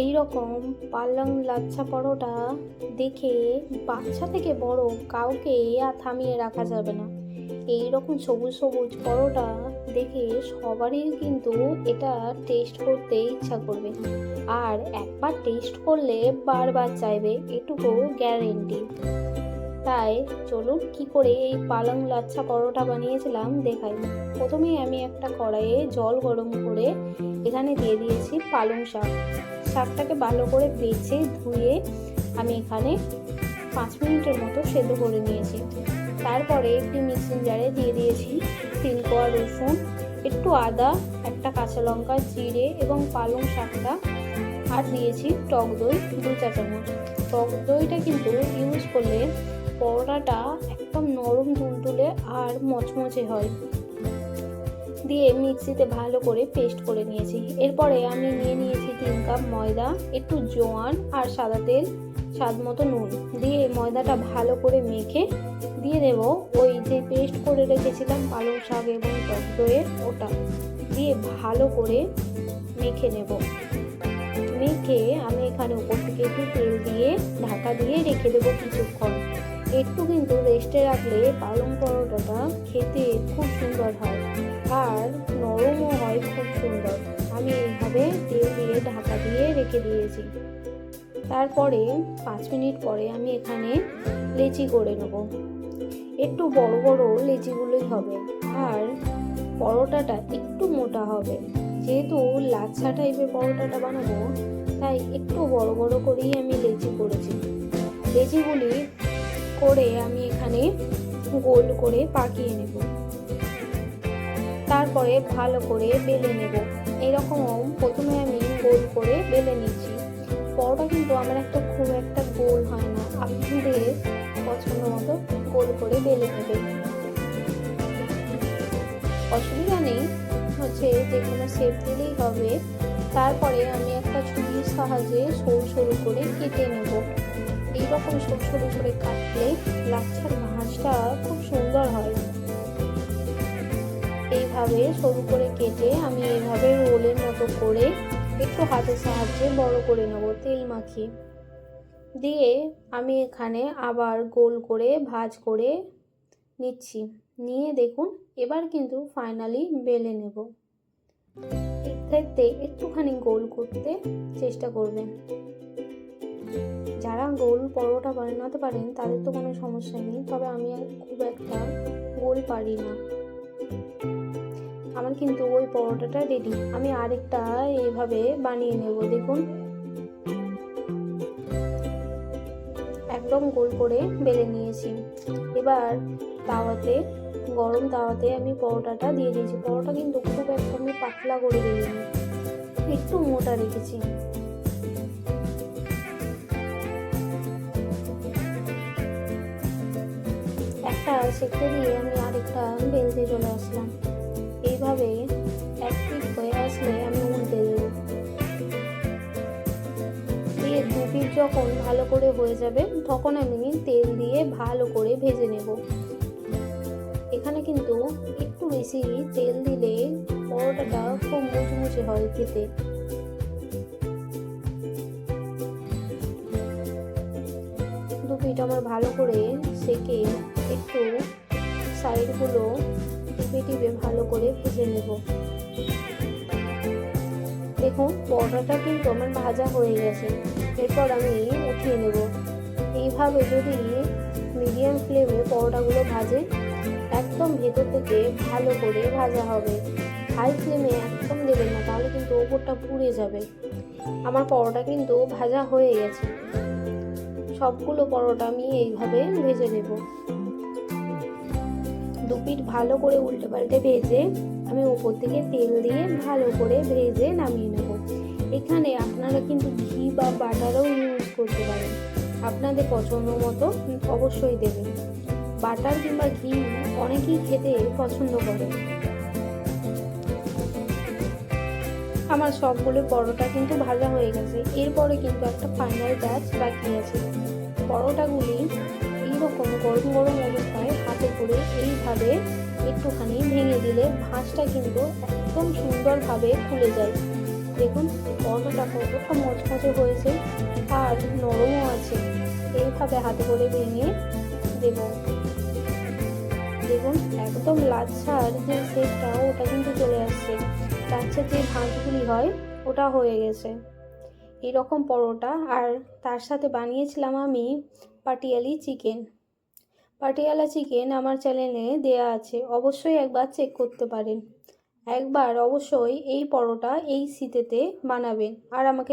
এই রকম পালং লাচ্ছা পরোটা দেখে বাচ্চা থেকে বড় কাউকে আর থামিয়ে রাখা যাবে না। এই রকম সবুজ সবুজ পরোটা দেখে সবারই কিন্তু এটা টেস্ট করতে ইচ্ছা করবে। আর একবার টেস্ট করলে বারবার চাইবে, এটুকু গ্যারেন্টি তাই চলুন কি করে এই পালং লাচ্ছা পরোটা বানিয়েছিলাম দেখাই। প্রথমেই আমি একটা কড়াইয়ে জল গরম করে এখানে দিয়ে দিয়েছি পালং শাক। শাকটাকে ভালো করে বেছে ধুয়ে আমি এখানে পাঁচ মিনিটের মতো সেদ্ধ করে নিয়েছি। তারপরে একটি মিক্সিং জারে দিয়ে দিয়েছি তিন কোয়া রসুন, একটু আদা, একটা কাঁচা লঙ্কা, জিরে এবং পালং শাকটা আর দিয়েছি টক দই দু চা চামচ। টক দইটা কিন্তু ইউজ করলে পরোটাটা একদম নরম তুলতুলে আর মচমচে হয়। দিয়ে মিক্সিতে ভালো করে পেস্ট করে নিয়েছি। এরপরে আমি নিয়ে নিয়েছি তিন কাপ ময়দা, একটু জোয়ান আর সাদা তেল, স্বাদ মতো নুন। দিয়ে ময়দাটা ভালো করে মেখে দিয়ে দেব ওই যে পেস্ট করে রেখেছিলাম পালং শাক এবং টক ওটা। দিয়ে ভালো করে মেখে নেব। মেখে আমি এখানে উপর থেকে একটু তেল দিয়ে ঢাকা দিয়ে রেখে দেবো কিছুক্ষণ। একটু কিন্তু রেস্টে রাখলে পালং পরোটাটা খেতে খুব সুন্দর হয় আর নরমও হয় খুব সুন্দর। আমি এইভাবে তেল দিয়ে ঢাকা দিয়ে রেখে দিয়েছি। তারপরে পাঁচ মিনিট পরে আমি এখানে লেচি করে নেব। একটু বড় বড় লেচিগুলোই হবে আর পরোটাটা একটু মোটা হবে। যেহেতু লাচ্ছা টাইপের পরোটাটা বানাবো, তাই একটু বড় বড় করেই আমি লেচি করেছি। লেচিগুলি করে আমি এখানে গোল করে পাকিয়ে নেব। তারপরে ভালো করে বেলে নেব। এরকম প্রথমে আমি গোল করে বেলে নিচ্ছি পরোটা কিন্তু আমার একটা খুব একটা গোল হয় না। আপনাদের পছন্দ মতো গোল করে বেলে নেবে অসুবিধা নেই। হচ্ছে যে কোনো শেপ দিলেই হবে। তারপরে আমি একটা ছুরির সাহায্যে সরু সরু করে কেটে নেব। এইরকম সরু সরু করে কাটলে লাচ্ছার ভাঁজটা খুব সুন্দর হয়। এইভাবে সরু করে কেটে আমি এইভাবে রোলের মতো করে একটু হাতের সাহায্যে বড় করে নেব তেল মাখিয়ে। দিয়ে আমি এখানে আবার গোল করে ভাজ করে নিচ্ছি। নিয়ে দেখুন, এবার কিন্তু ফাইনালি বেলে নেব। এর ক্ষেত্রে একটুখানি গোল করতে চেষ্টা করবেন। যারা গোল পরোটা বানাতে পারেন, তাদের তো কোনো সমস্যা নেই, তবে আমি খুব একটা গোল পারি না। আমার কিন্তু ওই পরোটাটা রেডি আমি আরেকটা এইভাবে বানিয়ে নেব, দেখুন। একদম গোল করে বেলে নিয়েছি। এবার তাওয়াতে, গরম তাওয়াতে আমি পরোটাটা দিয়ে দিয়েছি। পরোটা কিন্তু খুব একটা আমি পাতলা করে দিয়েছি একটু মোটা রেখেছি। সেঁকে দিয়ে আমি আরেকটা বেলতে চলে আসলাম। এইভাবে এক পিট হয়ে আসলে আমি উল্টে দেবো। দিয়ে দু পিট যখন ভালো করে হয়ে যাবে, তখন আমি তেল দিয়ে ভালো করে ভেজে নেব। এখানে কিন্তু একটু বেশি তেল দিলে পরোটাটা খুব মুচমুচে হয় খেতে। পিঠ আমার ভালো করে সেকে একটু সাইডগুলো টিপে টিপে ভালো করে ভেজে নেব। দেখুন, পরোটাটা কিন্তু আমার ভাজা হয়ে গেছে। এরপর আমি উঠিয়ে নেব। এইভাবে যদি মিডিয়াম ফ্লেমে পরোটাগুলো ভাজে, একদম ভেতর থেকে ভালো করে ভাজা হবে। হাই ফ্লেমে একদম দেবেন না, তাহলে কিন্তু ওপরটা পুড়ে যাবে। আমার পরোটা কিন্তু ভাজা হয়ে গেছে। সবগুলো পরোটা আমি এইভাবে ভেজে নেব। দু পিঠ ভালো করে উল্টে পাল্টে ভেজে আমি উপর থেকে তেল দিয়ে ভালো করে ভেজে নামিয়ে নেব। এখানে আপনারা কিন্তু ঘি বা বাটারও ইউজ করতে পারেন। আপনাদের পছন্দ মতো অবশ্যই দেবেন। বাটার কিংবা ঘি অনেকেই খেতে পছন্দ করে আমার সবগুলো পরোটা কিন্তু ভাজা হয়ে গেছে। এরপরে কিন্তু একটা ফাইনাল টাচ বাকি আছে। পরোটাগুলি এইরকম গরম গরম অবস্থায় হাতে করে এইভাবে একটুখানি ভেঙে দিলে ভাঁজটা কিন্তু একদম সুন্দরভাবে খুলে যায়। দেখুন পরোটা কতটা মচমচে হয়েছে আর নরমও আছে। এইভাবে হাতে করে ভেঙে দেব। দেখুন, একদম লাচ্ছার যে শেপটা ওটা কিন্তু চলে আসছে। লাচ্ছার যে ভাঁজগুলি হয়, ওটা হয়ে গেছে। এরকম পরোটা। আর তার সাথে বানিয়েছিলাম আমি পাটিয়ালি চিকেন পাটিয়ালা চিকেন আমার চ্যানেলে দেয়া আছে। অবশ্যই একবার চেক করতে পারেন। একবার অবশ্যই এই পরোটা এই শীতেতে বানাবেন। আর আমাকে